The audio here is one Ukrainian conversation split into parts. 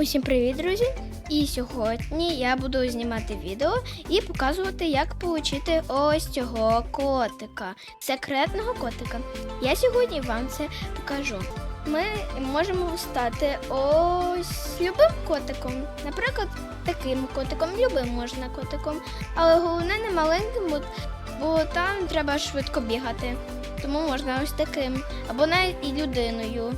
Усім привіт, друзі! І сьогодні я буду знімати відео і показувати, як отримати ось цього котика, секретного котика. Я сьогодні вам це покажу. Ми можемо стати ось любим котиком. Наприклад, таким котиком, любим можна котиком. Але головне не маленьким, бо, там треба швидко бігати. Тому можна ось таким, або навіть і людиною.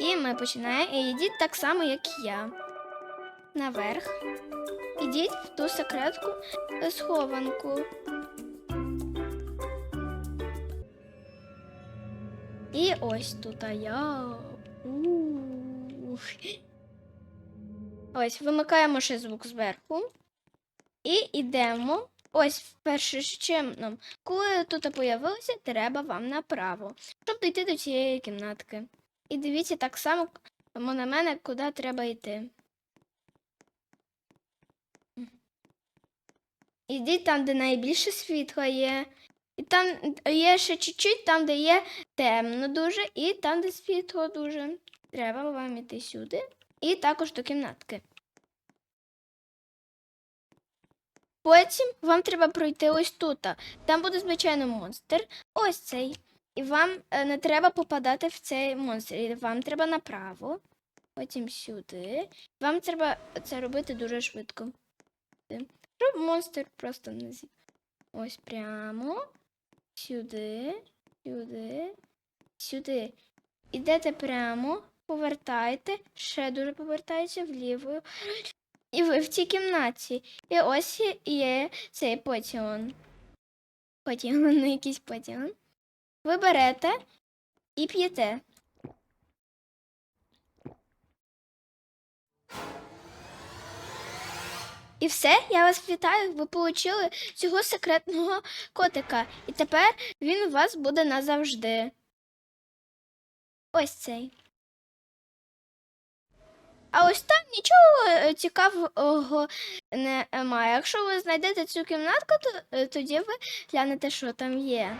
І ми починаємо. І йдіть так само, як я. Наверх. Ідіть в ту секретку схованку. І ось тут а я. Ух. Ось, вимикаємо ще звук зверху. І йдемо. Ось перше чином. Коли тут появилося, треба вам направо, щоб дійти до цієї кімнатки. І дивіться так само на мене, куди треба йти. Ідіть там, де найбільше світла є. І там є ще чуть-чуть, там, де є темно дуже, і там, де світло дуже. Треба вам іти сюди. І також до кімнатки. Потім вам треба пройти ось тут. Там буде, звичайно, монстр. Ось цей. І вам е, не треба попадати в цей монстр. Вам треба направо, потім сюди. Вам треба це робити дуже швидко. Щоб монстр просто не з'їв. Ось прямо. Сюди, сюди, сюди. Ідете прямо, повертайте, ще дуже повертаєте вліво. І ви в цій кімнаті. І ось є цей потіон. Потіон, не якийсь потіон. Ви берете і п'єте. І все, я вас вітаю. Ви отримали цього секретного котика. І тепер він у вас буде назавжди. Ось цей. А ось там нічого е, цікавого немає. Якщо ви знайдете цю кімнатку, то е, тоді ви глянете, що там є.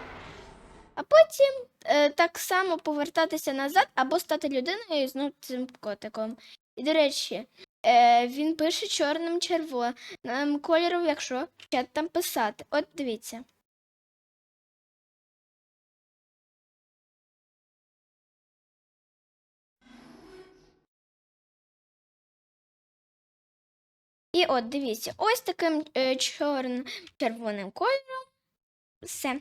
А потім е, так само повертатися назад або стати людиною знову цим котиком. І, до речі, е, він пише чорним червоним кольором, якщо ще там писати. От дивіться. І от дивіться, ось таким е, чорним червоним кольором. Все.